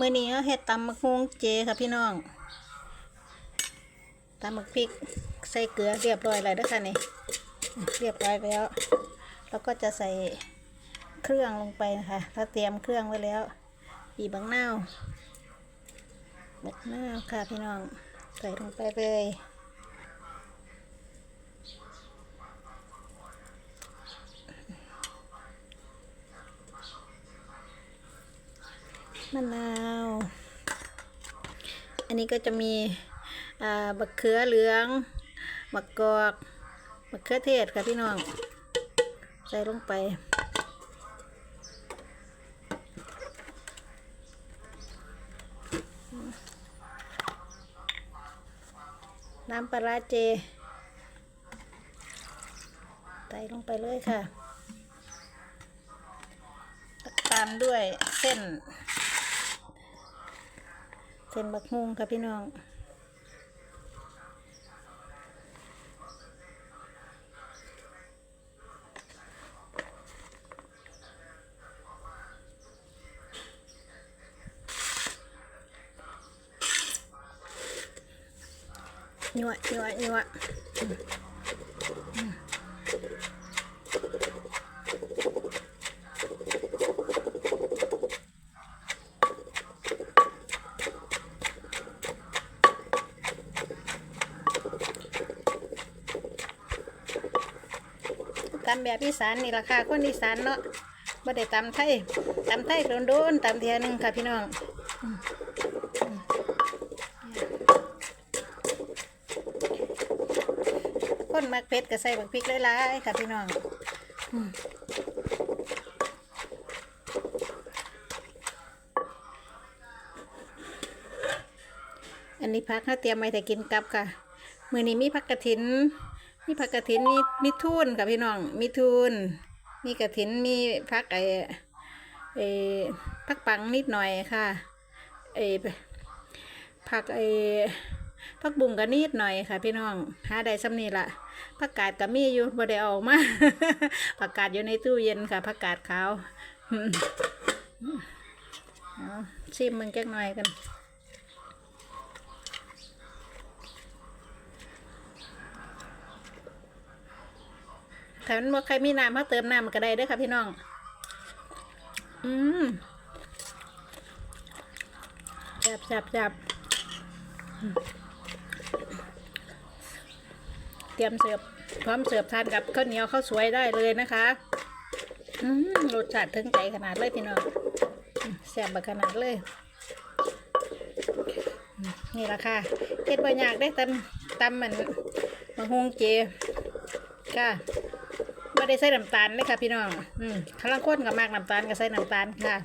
มื้อนี้เราเฮ็ดตำมะฮุงเจค่ะพี่น้องตำมะพริกใส่เกลือเรียบร้อยแล้วด้อค่ะนี่เรียบร้อยแล้ว แล้วก็จะใส่เครื่องลงไปนะคะเราเตรียมเครื่องไว้แล้วปีบังนาวบักนาวค่ะพี่น้องใส่ลงไปเลยมะนาว อันนี้ก็จะมีบักเขือเหลืองบักกอกบักเขือเทศค่ะพี่น้อง ใส่ลงไปน้ำปลาเจ ใส่ลงไปเลยค่ะ ตามด้วยเส้น เส้นบักฮุงค่ะพี่น้องยั่วยั่วยั่ว ตำแบบอีสานนี่ราคาคนอีสานเนาะบ่ได้ตำไทยตำไทยโดนๆตำเทียหนึงค่ะพี่น้องคนมักเผ็ดก็ใส่บักพริกหลายๆค่ะพี่น้องอันนี้พักเขาเตรียมไว้แต่กินกับค่ะ มือนี้มีผักกระถิน มีผักกระถินมีมีทุนค่ะพี่น้อง มีทุนมีกระถินมีผักไอไอผักปังนิดหน่อยค่ะไอผักไอผักบุ้งก็นิดหน่อยค่ะ พี่น้องหาได้ซ้ำนี่ละผักกาดก็มีอยู่บ่ได้ออกมาผักกาดอยู่ในตู้เย็นค่ะผักกาดขาวเอาชิมมึงแก๊กหน่อยกัน ถ้ามันบ่ใครมีน้ำเขาเติมน้ำมันก็ได้เด้อค่ะพี่น้อง อืมจับจับจับเตรียมเสิร์ฟพร้อมเสิร์ฟทานกับข้าวเหนียวข้าวสวยได้เลยนะคะอืมรสชาติถึงใจขนาดเลยพี่น้องแซ่บบักขนาดเลย นี่ละค่ะเฮ็ดบ่ยากได้ตำตำเหมันมะฮงเจค่ะ ได้ใส่น้ำตาลเลยค่ะพี่น้อง อืมข้าวล่างข้นกับมากน้ำตาลก็ใส่น้ำตาลค่ะ